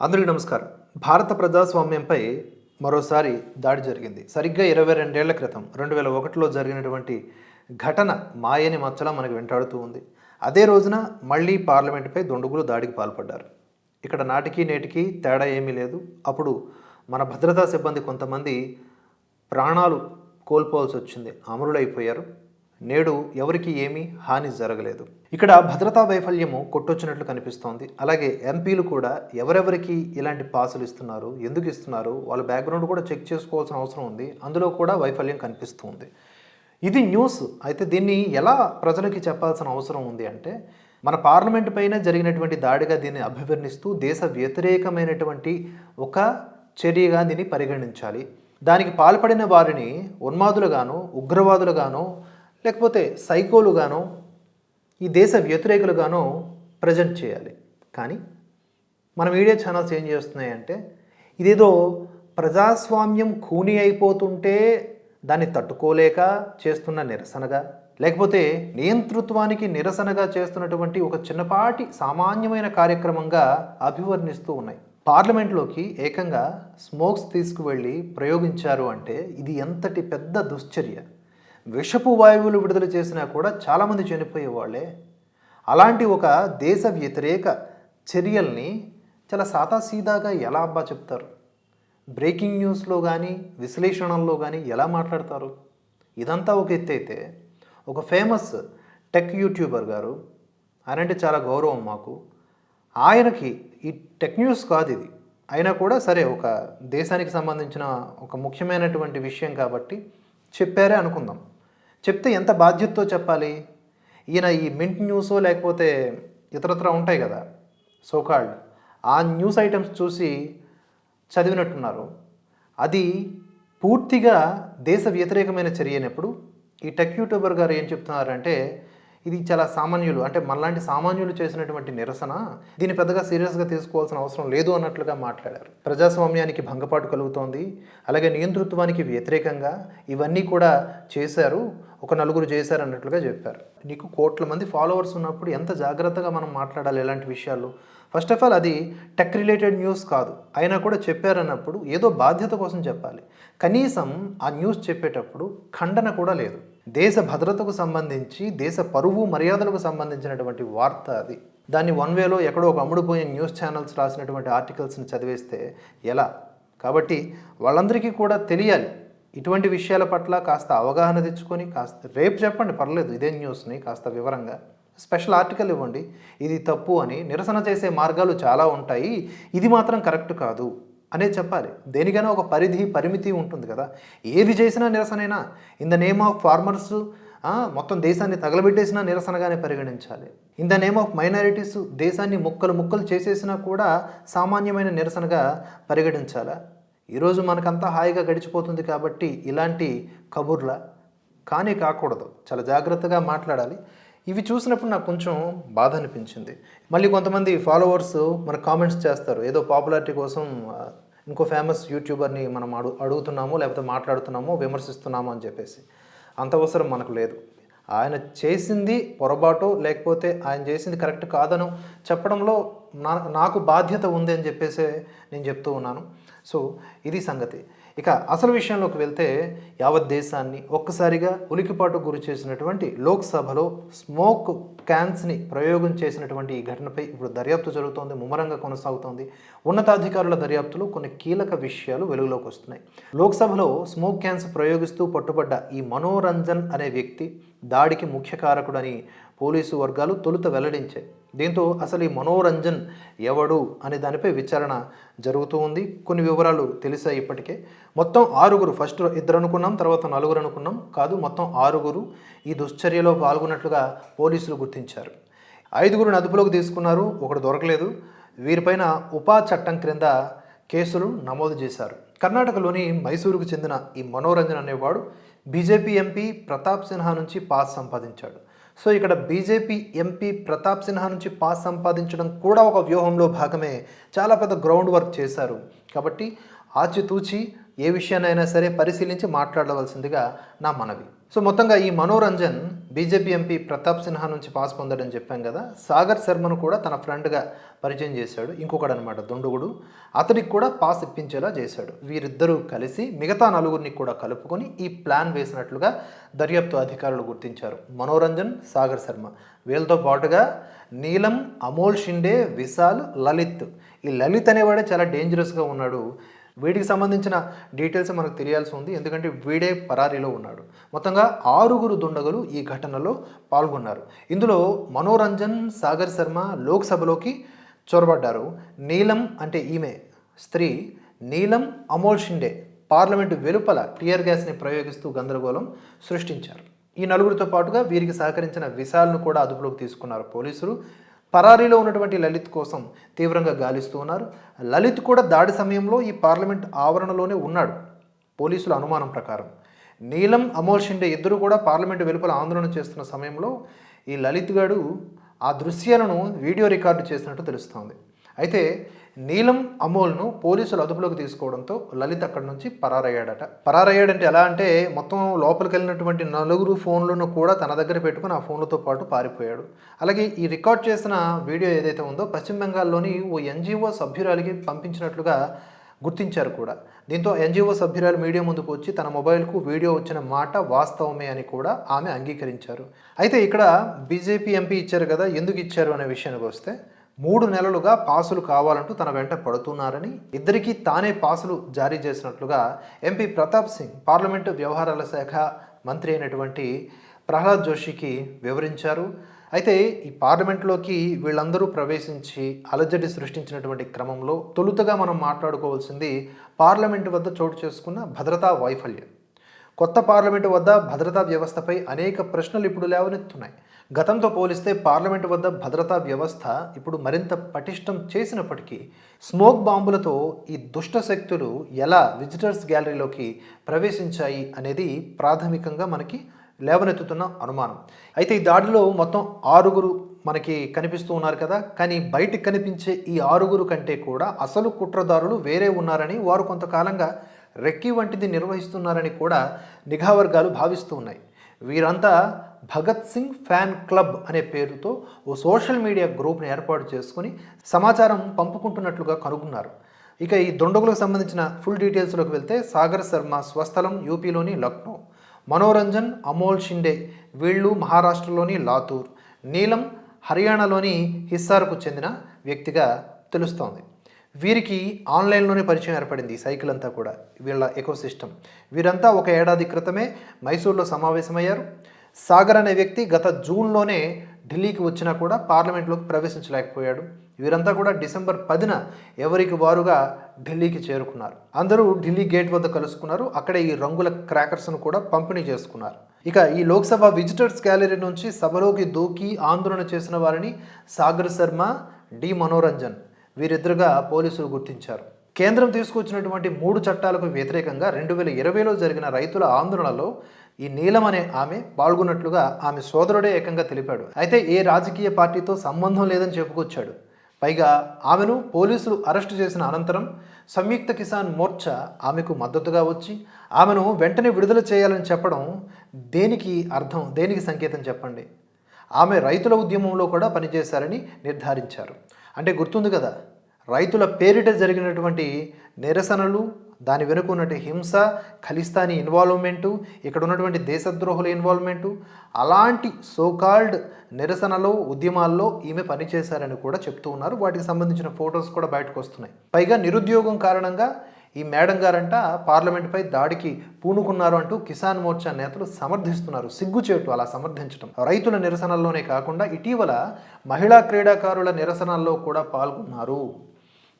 అందరికీ నమస్కారం. భారత ప్రజాస్వామ్యంపై మరోసారి దాడి జరిగింది. సరిగ్గా ఇరవై రెండేళ్ళ క్రితం రెండు వేల ఒకటిలో జరిగినటువంటి ఘటన మాయని మచ్చలా మనకు వెంటాడుతూ ఉంది. అదే రోజున మళ్ళీ పార్లమెంటుపై దొండుగులు దాడికి పాల్పడ్డారు. ఇక్కడ నాటికి నేటికి తేడా ఏమీ లేదు. అప్పుడు మన భద్రతా సిబ్బంది కొంతమంది ప్రాణాలు కోల్పోవాల్సి వచ్చింది అమరులైపోయారు. నేడు ఎవరికి ఏమీ హాని జరగలేదు. ఇక్కడ భద్రతా వైఫల్యము కొట్టొచ్చినట్లు కనిపిస్తోంది. అలాగే ఎంపీలు కూడా ఎవరెవరికి ఇలాంటి పాసులు ఇస్తున్నారు ఎందుకు ఇస్తున్నారు వాళ్ళ బ్యాక్గ్రౌండ్ కూడా చెక్ చేసుకోవాల్సిన అవసరం ఉంది. అందులో కూడా వైఫల్యం కనిపిస్తుంది. ఇది న్యూస్. అయితే దీన్ని ఎలా ప్రజలకి చెప్పాల్సిన అవసరం ఉంది అంటే మన పార్లమెంట్ పైన జరిగినటువంటి దాడిగా దీన్ని అభివర్ణిస్తూ దేశ వ్యతిరేకమైనటువంటి ఒక చర్యగా దీన్ని పరిగణించాలి. దానికి పాల్పడిన వారిని ఉన్మాదులుగాను ఉగ్రవాదులుగాను లేకపోతే సైకోలుగానో ఈ దేశ వ్యతిరేకులుగానో ప్రజెంట్ చేయాలి. కానీ మన మీడియా ఛానల్స్ ఏం చేస్తున్నాయంటే ఇదేదో ప్రజాస్వామ్యం ఖూనీ అయిపోతుంటే దాన్ని తట్టుకోలేక చేస్తున్న నిరసనగా లేకపోతే నియంతృత్వానికి నిరసనగా చేస్తున్నటువంటి ఒక చిన్నపాటి సామాన్యమైన కార్యక్రమంగా అభివర్ణిస్తూ ఉన్నాయి. పార్లమెంట్లోకి ఏకంగా స్మోక్స్ తీసుకువెళ్ళి ప్రయోగించారు అంటే ఇది ఎంతటి పెద్ద దుశ్చర్య. విషపు వాయువులు విడుదల చేసినా కూడా చాలామంది చనిపోయే వాళ్ళే అలాంటి ఒక దేశ వ్యతిరేక చర్యల్ని చాలా సాదాసీదాగా ఎలా అబ్బా చెప్తారు? బ్రేకింగ్ న్యూస్లో కానీ విశ్లేషణల్లో కానీ ఎలా మాట్లాడతారు? ఇదంతా ఒక ఎత్తు అయితే ఒక ఫేమస్ టెక్ యూట్యూబర్ గారు ఆయన అంటే చాలా గౌరవం మాకు. ఆయనకి ఈ టెక్ న్యూస్ కాదు ఇది. అయినా కూడా సరే ఒక దేశానికి సంబంధించిన ఒక ముఖ్యమైనటువంటి విషయం కాబట్టి చెప్పారే అనుకుందాం. చెప్తే ఎంత బాధ్యతతో చెప్పాలి? ఈయన ఈ మింట్ న్యూస్ లేకపోతే ఇతరత్ర ఉంటాయి కదా సోకాల్డ్. ఆ న్యూస్ ఐటమ్స్ చూసి చదివినట్టున్నారు. అది పూర్తిగా దేశ వ్యతిరేకమైన చర్య అయినప్పుడు ఈ టెక్ యూట్యూబర్ గారు ఏం చెప్తున్నారంటే ఇది చాలా సామాన్యులు అంటే మనలాంటి సామాన్యులు చేసినటువంటి నిరసన దీన్ని పెద్దగా సీరియస్గా తీసుకోవాల్సిన అవసరం లేదు అన్నట్లుగా మాట్లాడారు. ప్రజాస్వామ్యానికి భంగపాటు కలుగుతోంది అలాగే నియంతృత్వానికి వ్యతిరేకంగా ఇవన్నీ కూడా చేశారు ఒక నలుగురు చేశారు అన్నట్లుగా చెప్పారు. నీకు కోట్ల మంది ఫాలోవర్స్ ఉన్నప్పుడు ఎంత జాగ్రత్తగా మనం మాట్లాడాలి ఇలాంటి విషయాలు ఫస్ట్ ఆఫ్ ఆల్ అది టెక్ రిలేటెడ్ న్యూస్ కాదు. అయినా కూడా చెప్పారన్నప్పుడు ఏదో బాధ్యత కోసం చెప్పాలి. కనీసం ఆ న్యూస్ చెప్పేటప్పుడు ఖండన కూడా లేదు. దేశ భద్రతకు సంబంధించి దేశ పరువు మర్యాదలకు సంబంధించినటువంటి వార్త అది. దాన్ని వన్ వేలో ఎక్కడో ఒక అమ్ముడుపోయిన న్యూస్ ఛానల్స్ రాసినటువంటి ఆర్టికల్స్ని చదివేస్తే ఎలా? కాబట్టి వాళ్ళందరికీ కూడా తెలియాలి. ఇటువంటి విషయాల పట్ల కాస్త అవగాహన తెచ్చుకొని కాస్త రేపు చెప్పండి పర్లేదు ఇదే న్యూస్ని కాస్త వివరంగా. స్పెషల్ ఆర్టికల్ ఇవ్వండి. ఇది తప్పు అని నిరసన చేసే మార్గాలు చాలా ఉంటాయి. ఇది మాత్రం కరెక్ట్ కాదు. అనే చెప్పాలి. దేనికైనా ఒక పరిధి పరిమితి ఉంటుంది కదా. ఏది చేసినా నిరసనైనా in the name of farmers మొత్తం దేశాన్ని తగలబెట్టేసినా నిరసనగానే పరిగణించాలి. In the name of minorities దేశాన్ని ముక్కలు ముక్కలు చేసేసినా కూడా సామాన్యమైన నిరసనగా పరిగణించాలా? ఈరోజు మనకంతా హాయిగా గడిచిపోతుంది కాబట్టి ఇలాంటి కబుర్ల? కానీ కాకూడదు. చాలా జాగ్రత్తగా మాట్లాడాలి. ఇవి చూసినప్పుడు నాకు కొంచెం బాధ అనిపించింది. మళ్ళీ కొంతమంది ఫాలోవర్స్ మన కామెంట్స్ చేస్తారు. ఏదో పాపులారిటీ కోసం ఇంకో ఫేమస్ యూట్యూబర్ని మనం అడు అడుగుతున్నాము లేకపోతే మాట్లాడుతున్నాము విమర్శిస్తున్నాము అని చెప్పేసి. అంత అవసరం మనకు లేదు. ఆయన చేసింది పొరపాటు లేకపోతే ఆయన చేసింది కరెక్ట్ కాదను చెప్పడంలో నా నాకు బాధ్యత ఉంది అని చెప్పేసి నేను చెప్తూ ఉన్నాను. సో ఇది సంగతి. ఇక అసలు విషయంలోకి వెళ్తే యావత్ దేశాన్ని ఒక్కసారిగా ఉలికిపాటు గురి చేసినటువంటి లోక్సభలో స్మోక్ క్యాన్స్ని ప్రయోగం చేసినటువంటి ఈ ఘటనపై ఇప్పుడు దర్యాప్తు జరుగుతోంది ముమ్మరంగా కొనసాగుతోంది. ఉన్నతాధికారుల దర్యాప్తులో కొన్ని కీలక విషయాలు వెలుగులోకి వస్తున్నాయి. లోక్సభలో స్మోక్ క్యాన్స్ ప్రయోగిస్తూ పట్టుబడ్డ ఈ మనోరంజన్ అనే వ్యక్తి దాడికి ముఖ్య కారకుడని పోలీసు వర్గాలు తొలుత వెల్లడించాయి. దీంతో అసలు ఈ మనోరంజన్ ఎవడు అనే దానిపై విచారణ జరుగుతూ ఉంది. కొన్ని వివరాలు తెలిసాయి ఇప్పటికే. మొత్తం ఆరుగురు ఫస్ట్ ఇద్దరు అనుకున్నాం తర్వాత నలుగురు అనుకున్నాం కాదు మొత్తం ఆరుగురు ఈ దుశ్చర్యలో పాల్గొన్నట్లుగా పోలీసులు గుర్తించారు. ఐదుగురుని అదుపులోకి తీసుకున్నారు ఒకడు దొరకలేదు. వీరిపైన ఉపా చట్టం క్రింద కేసులు నమోదు చేశారు. కర్ణాటకలోని మైసూరుకు చెందిన ఈ మనోరంజన్ అనేవాడు బీజేపీ ఎంపీ ప్రతాప్ సిన్హా నుంచి పాస్ సంపాదించాడు. సో ఇక్కడ బీజేపీ ఎంపీ ప్రతాప్ సిన్హా నుంచి పాస్ సంపాదించడం కూడా ఒక వ్యూహంలో భాగమే. చాలా పెద్ద గ్రౌండ్ వర్క్ చేశారు. కాబట్టి ఆచితూచి ఏ విషయాన్నైనా సరే పరిశీలించి మాట్లాడవలసిందిగా నా మనవి. సో మొత్తంగా ఈ మనోరంజన్ బీజేపీ ఎంపీ ప్రతాప్ సిన్హా నుంచి పాస్ పొందాడని చెప్పాం కదా. సాగర్ శర్మను కూడా తన ఫ్రెండ్గా పరిచయం చేశాడు. ఇంకొకడు అనమాట దుండుగుడు. అతడికి కూడా పాస్ ఇప్పించేలా చేశాడు. వీరిద్దరూ కలిసి మిగతా నలుగురిని కూడా కలుపుకొని ఈ ప్లాన్ వేసినట్లుగా దర్యాప్తు అధికారులు గుర్తించారు. మనోరంజన్ సాగర్ శర్మ. వీళ్ళతో పాటుగా నీలం అమోల్ షిండే విశాల్ లలిత్. ఈ లలిత్ అనేవాడే చాలా డేంజరస్గా ఉన్నాడు. వీటికి సంబంధించిన డీటెయిల్స్ మనకు తెలియాల్సి ఉంది. ఎందుకంటే వీడే పరారీలో ఉన్నాడు. మొత్తంగా ఆరుగురు దుండగులు ఈ ఘటనలో పాల్గొన్నారు. ఇందులో మనోరంజన్ సాగర్ శర్మ లోక్సభలోకి చొరబడ్డారు. నీలం అంటే ఈమె. స్త్రీ నీలం అమోల్ షిండే పార్లమెంటు వెలుపల టియర్ గ్యాస్ని ప్రయోగిస్తూ గందరగోళం సృష్టించారు. ఈ నలుగురితో పాటుగా వీరికి సహకరించిన విశాల్ను కూడా అదుపులోకి తీసుకున్నారు పోలీసులు. పరారీలో ఉన్నటువంటి లలిత్ కోసం తీవ్రంగా గాలిస్తూ ఉన్నారు. లలిత్ కూడా దాడి సమయంలో ఈ పార్లమెంట్ ఆవరణలోనే ఉన్నాడు. పోలీసుల అనుమానం ప్రకారం. నీలం అమోల్ షిండే ఇద్దరు కూడా పార్లమెంటు వెలుపల ఆందోళన చేస్తున్న సమయంలో ఈ లలిత్ గారు ఆ దృశ్యాలను వీడియో రికార్డు చేసినట్టు తెలుస్తోంది. అయితే నీలం అమోల్ను పోలీసులు అదుపులోకి తీసుకోవడంతో లలిత్ అక్కడి నుంచి పరారయ్యాడట. పరారయ్యాడంటే ఎలా అంటే మొత్తం లోపలికి వెళ్ళినటువంటి నలుగురు ఫోన్లను కూడా తన దగ్గర పెట్టుకుని ఆ ఫోన్లతో పాటు పారిపోయాడు. అలాగే ఈ రికార్డ్ చేసిన వీడియో ఏదైతే ఉందో పశ్చిమ బెంగాల్లోని ఓ ఎన్జిఓ సభ్యురాలికి పంపించినట్లుగా గుర్తించారు కూడా. దీంతో ఎన్జిఓ సభ్యురాలు మీడియా ముందుకు వచ్చి తన మొబైల్కు వీడియో వచ్చిన మాట వాస్తవమే అని కూడా ఆమె అంగీకరించారు. అయితే ఇక్కడ బీజేపీ ఎంపీ ఇచ్చారు కదా ఎందుకు ఇచ్చారు అనే విషయానికి వస్తే మూడు నెలలుగా పాసులు కావాలంటూ తన వెంట పడుతున్నారని ఇద్దరికీ తానే పాసులు జారీ చేసినట్లుగా ఎంపీ ప్రతాప్ సింగ్ పార్లమెంటు వ్యవహారాల శాఖ మంత్రి అయినటువంటి ప్రహ్లాద్ జోషికి వివరించారు. అయితే ఈ పార్లమెంట్లోకి వీళ్ళందరూ ప్రవేశించి అలజడి సృష్టించినటువంటి క్రమంలో తొలుతగా మనం మాట్లాడుకోవాల్సింది పార్లమెంటు వద్ద చోటు చేసుకున్న భద్రతా వైఫల్యం. కొత్త పార్లమెంటు వద్ద భద్రతా వ్యవస్థపై అనేక ప్రశ్నలు ఇప్పుడు లేవనెత్తున్నాయి. గతంతో పోలిస్తే పార్లమెంటు వద్ద భద్రతా వ్యవస్థ ఇప్పుడు మరింత పటిష్టం చేసినప్పటికీ స్మోక్ బాంబులతో ఈ దుష్ట శక్తులు ఎలా విజిటర్స్ గ్యాలరీలోకి ప్రవేశించాయి అనేది ప్రాథమికంగా మనకి లేవనెత్తుతున్న అనుమానం. అయితే ఈ దాడిలో మొత్తం ఆరుగురు మనకి కనిపిస్తూ ఉన్నారు కదా కానీ బయటికి కనిపించే ఈ ఆరుగురు కంటే కూడా అసలు కుట్రదారులు వేరే ఉన్నారని వారు కొంతకాలంగా రెక్కి వంటిది నిర్వహిస్తున్నారని కూడా నిఘా వర్గాలు భావిస్తూ ఉన్నాయి. వీరంతా భగత్ సింగ్ ఫ్యాన్ క్లబ్ అనే పేరుతో ఓ సోషల్ మీడియా గ్రూప్ని ఏర్పాటు చేసుకుని సమాచారం పంపుకుంటున్నట్లుగా కనుగొన్నారు. ఇక ఈ దుండగులకు సంబంధించిన ఫుల్ డీటెయిల్స్లోకి వెళ్తే సాగర్ శర్మ స్వస్థలం యూపీలోని లక్నో మనోరంజన్ అమోల్ షిండే వీళ్ళు మహారాష్ట్రలోని లాతూర్ నీలం హర్యానాలోని హిస్సార్కు చెందిన వ్యక్తిగా తెలుస్తోంది. వీరికి ఆన్లైన్లోనే పరిచయం ఏర్పడింది సైకిల్ అంతా కూడా వీళ్ళ ఎకో సిస్టమ్ వీరంతా ఒక ఏడాది క్రితమే మైసూర్లో సమావేశమయ్యారు. సాగర్ అనే వ్యక్తి గత జూన్లోనే ఢిల్లీకి వచ్చినా కూడా పార్లమెంట్లోకి ప్రవేశించలేకపోయాడు. వీరంతా కూడా డిసెంబర్ పదిన ఎవరికి వారుగా ఢిల్లీకి చేరుకున్నారు. అందరూ ఢిల్లీ గేట్ వద్ద కలుసుకున్నారు. అక్కడే ఈ రంగుల క్రాకర్స్ను కూడా పంపిణీ చేసుకున్నారు. ఇక ఈ లోక్సభ విజిటర్స్ గ్యాలరీ నుంచి సభలోకి దూకి ఆందోళన చేసిన వారిని సాగర్ శర్మ డి మనోరంజన్ వీరిద్దరుగా పోలీసులు గుర్తించారు. కేంద్రం తీసుకొచ్చినటువంటి మూడు చట్టాలకు వ్యతిరేకంగా రెండు వేల ఇరవైలో జరిగిన రైతుల ఆందోళనలో ఈ నీలం అనే ఆమె పాల్గొన్నట్లుగా ఆమె సోదరుడే ఏకంగా తెలిపాడు. అయితే ఏ రాజకీయ పార్టీతో సంబంధం లేదని చెప్పుకొచ్చాడు. పైగా ఆమెను పోలీసులు అరెస్టు చేసిన అనంతరం సంయుక్త కిసాన్ మోర్చా ఆమెకు మద్దతుగా వచ్చి ఆమెను వెంటనే విడుదల చేయాలని చెప్పడం దేనికి అర్థం దేనికి సంకేతం చెప్పండి? ఆమె రైతుల ఉద్యమంలో కూడా పనిచేశారని నిర్ధారించారు. అంటే గుర్తుంది కదా రైతుల పేరిట జరిగినటువంటి నిరసనలు దాని వెనుక ఉన్నటువంటి హింస ఖలిస్తానీ ఇన్వాల్వ్మెంటు ఇక్కడ ఉన్నటువంటి దేశద్రోహుల ఇన్వాల్వ్మెంటు అలాంటి సోకాల్డ్ నిరసనలో ఉద్యమాల్లో ఈమె పనిచేశారని కూడా చెప్తూ ఉన్నారు. వాటికి సంబంధించిన ఫొటోస్ కూడా బయటకు వస్తున్నాయి. పైగా నిరుద్యోగం కారణంగా ఈ మేడం గారంట పార్లమెంట్పై దాడికి పూనుకున్నారు అంటూ కిసాన్ మోర్చా నేతలు సమర్థిస్తున్నారు. సిగ్గుచేటు అలా సమర్థించడం రైతుల నిరసనల్లోనే కాకుండా ఇటీవల మహిళా క్రీడాకారుల నిరసనల్లో కూడా పాల్గొన్నారు.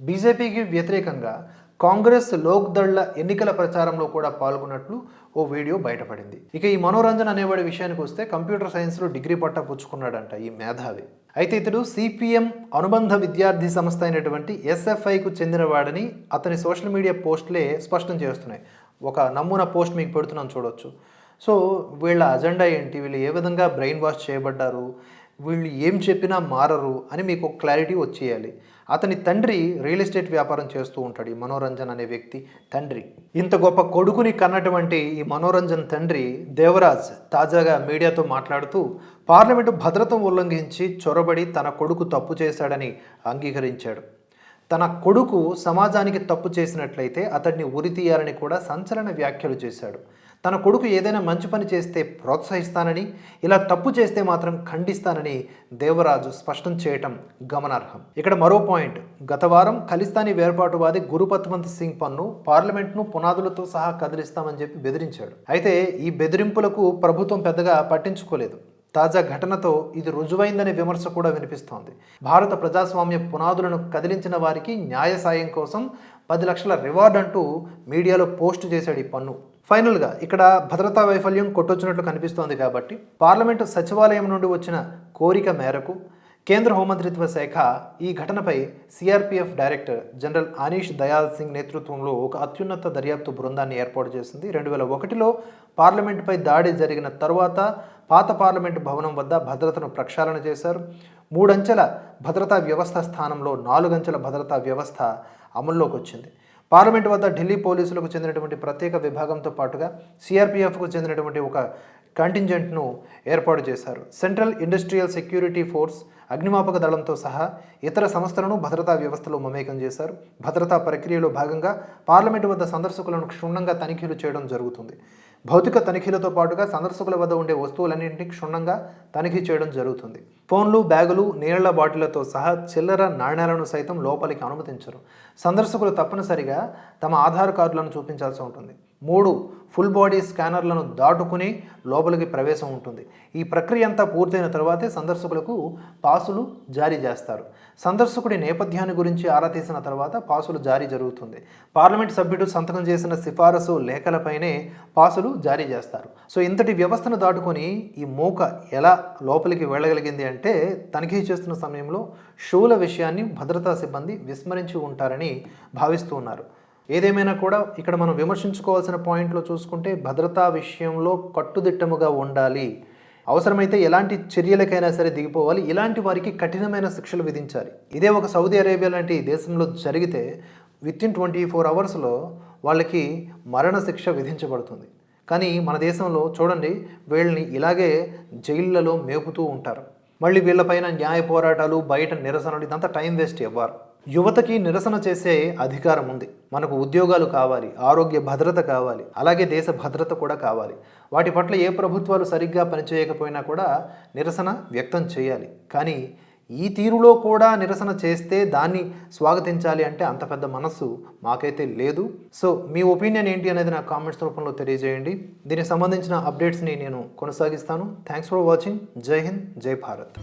బీజేపీకి వ్యతిరేకంగా కాంగ్రెస్ లోక్దళ్ళ ఎన్నికల ప్రచారంలో కూడా పాల్గొన్నట్లు ఓ వీడియో బయటపడింది. ఇక ఈ మనోరంజన్ అనేవాడి విషయానికి వస్తే కంప్యూటర్ సైన్స్లో డిగ్రీ పట్టా పుచ్చుకున్నాడంట ఈ మేధావి. అయితే ఇతడు సిపిఎం అనుబంధ విద్యార్థి సంస్థ అయినటువంటి ఎస్ఎఫ్ఐకు చెందినవాడని అతని సోషల్ మీడియా పోస్టులే స్పష్టం చేస్తున్నాయి. ఒక నమూనా పోస్ట్ మీకు పెడుతున్నాను చూడొచ్చు. సో వీళ్ళ అజెండా ఏంటి? వీళ్ళు ఏ విధంగా బ్రెయిన్ వాష్ చేయబడ్డారు? వీళ్ళు ఏం చెప్పినా మారరు అని మీకు క్లారిటీ వచ్చేయాలి. అతని తండ్రి రియల్ ఎస్టేట్ వ్యాపారం చేస్తూ ఉంటాడు ఈ మనోరంజన్ అనే వ్యక్తి తండ్రి. ఇంత గొప్ప కొడుకుని కన్నటువంటి ఈ మనోరంజన్ తండ్రి దేవరాజ్ తాజాగా మీడియాతో మాట్లాడుతూ పార్లమెంటు భద్రతను ఉల్లంఘించి చొరబడి తన కొడుకు తప్పు చేశాడని అంగీకరించాడు. తన కొడుకు సమాజానికి తప్పు చేసినట్లయితే అతడిని ఉరి తీయాలని కూడా సంచలన వ్యాఖ్యలు చేశాడు. తన కొడుకు ఏదైనా మంచి పని చేస్తే ప్రోత్సహిస్తానని ఇలా తప్పు చేస్తే మాత్రం ఖండిస్తానని దేవరాజు స్పష్టం చేయటం గమనార్హం. ఇక్కడ మరో పాయింట్. గత వారం ఖలిస్తానీ వేర్పాటువాది గురుపత్వంత్ సింగ్ పన్ను పార్లమెంట్ను పునాదులతో సహా కదిలిస్తామని చెప్పి బెదిరించాడు. అయితే ఈ బెదిరింపులకు ప్రభుత్వం పెద్దగా పట్టించుకోలేదు. తాజా ఘటనతో ఇది రుజువైందనే విమర్శ కూడా వినిపిస్తోంది. భారత ప్రజాస్వామ్య పునాదులను కదిలించిన వారికి న్యాయ సాయం కోసం పది లక్షల రివార్డ్ అంటూ మీడియాలో పోస్ట్ చేశాడు ఈ పన్ను. ఫైనల్గా ఇక్కడ భద్రతా వైఫల్యం కొట్టొచ్చినట్లు కనిపిస్తోంది కాబట్టి పార్లమెంటు సచివాలయం నుండి వచ్చిన కోరిక మేరకు కేంద్ర హోంమంత్రిత్వ శాఖ ఈ ఘటనపై CRPF director general Anish Dayal Singh నేతృత్వంలో ఒక అత్యున్నత దర్యాప్తు బృందాన్ని ఏర్పాటు చేసింది. రెండు వేల ఒకటిలో పార్లమెంటుపై దాడి జరిగిన తరువాత పాత పార్లమెంటు భవనం వద్ద భద్రతను ప్రక్షాళన చేశారు. మూడంచెల భద్రతా వ్యవస్థ స్థానంలో నాలుగంచెల భద్రతా వ్యవస్థ అమల్లోకి వచ్చింది పార్లమెంట్ వద్ద ఢిల్లీ పోలీసులకు చెందినటువంటి ప్రత్యేక విభాగంతో పాటుగా సిఆర్పిఎఫ్కు చెందినటువంటి ఒక కంటింజెంట్ను ఏర్పాటు చేశారు. సెంట్రల్ ఇండస్ట్రియల్ సెక్యూరిటీ ఫోర్స్ అగ్నిమాపక దళంతో సహా ఇతర సంస్థలను భద్రతా వ్యవస్థలో మమేకం చేశారు. భద్రతా ప్రక్రియలో భాగంగా పార్లమెంటు వద్ద సందర్శకులను క్షుణ్ణంగా తనిఖీలు చేయడం జరుగుతుంది. భౌతిక తనిఖీలతో పాటుగా సందర్శకుల వద్ద ఉండే వస్తువులన్నింటినీ క్షుణ్ణంగా తనిఖీ చేయడం జరుగుతుంది. ఫోన్లు బ్యాగులు నీళ్ళ బాటిళ్ళతో సహా చిల్లర నాణ్యాలను సైతం లోపలికి అనుమతించరు. సందర్శకులు తప్పనిసరిగా తమ ఆధార్ కార్డులను చూపించాల్సి ఉంటుంది. మూడు ఫుల్ బాడీ స్కానర్లను దాటుకుని లోపలికి ప్రవేశం ఉంటుంది. ఈ ప్రక్రియ అంతా పూర్తయిన తర్వాతే సందర్శకులకు పాసులు జారీ చేస్తారు. సందర్శకుడి నేపథ్యాన్ని గురించి ఆరా తీసిన తర్వాత పాసులు జారీ జరుగుతుంది. పార్లమెంట్ సభ్యుడు సంతకం చేసిన సిఫారసు లేఖలపైనే పాసులు జారీ చేస్తారు. సో ఇంతటి వ్యవస్థను దాటుకొని ఈ మూక ఎలా లోపలికి వెళ్ళగలిగింది అంటే తనిఖీ చేస్తున్న సమయంలో షూల విషయాన్ని భద్రతా సిబ్బంది విస్మరించి ఉంటారని భావిస్తూ ఉన్నారు. ఏదేమైనా కూడా ఇక్కడ మనం విమర్శించుకోవాల్సిన పాయింట్లో చూసుకుంటే భద్రతా విషయంలో కట్టుదిట్టముగా ఉండాలి. అవసరమైతే ఎలాంటి చర్యలకైనా సరే దిగిపోవాలి. ఇలాంటి వారికి కఠినమైన శిక్షలు విధించాలి. ఇదే ఒక సౌదీ అరేబియా లాంటి దేశంలో జరిగితే విత్ ఇన్ ట్వంటీ ఫోర్ అవర్స్లో వాళ్ళకి మరణ శిక్ష విధించబడుతుంది. కానీ మన దేశంలో చూడండి వీళ్ళని ఇలాగే జైళ్ళలో మేపుతూ ఉంటారు. మళ్ళీ వీళ్ళపైన న్యాయ పోరాటాలు బయట నిరసనలు ఇదంతా టైం వేస్ట్ ఇవ్వరు యువతకి నిరసన చేసే అధికారం ఉంది. మనకు ఉద్యోగాలు కావాలి ఆరోగ్య భద్రత కావాలి అలాగే దేశ భద్రత కూడా కావాలి. వాటి పట్ల ఏ ప్రభుత్వాలు సరిగ్గా పనిచేయకపోయినా కూడా నిరసన వ్యక్తం చేయాలి. కానీ ఈ తీరులో కూడా నిరసన చేస్తే దాన్ని స్వాగతించాలి అంటే అంత పెద్ద మనస్సు మాకైతే లేదు. సో మీ ఒపీనియన్ ఏంటి అనేది నా కామెంట్స్ రూపంలో తెలియజేయండి. దీనికి సంబంధించిన అప్డేట్స్ని నేను కొనసాగిస్తాను. Thanks for watching. జై హింద్ జై భారత్.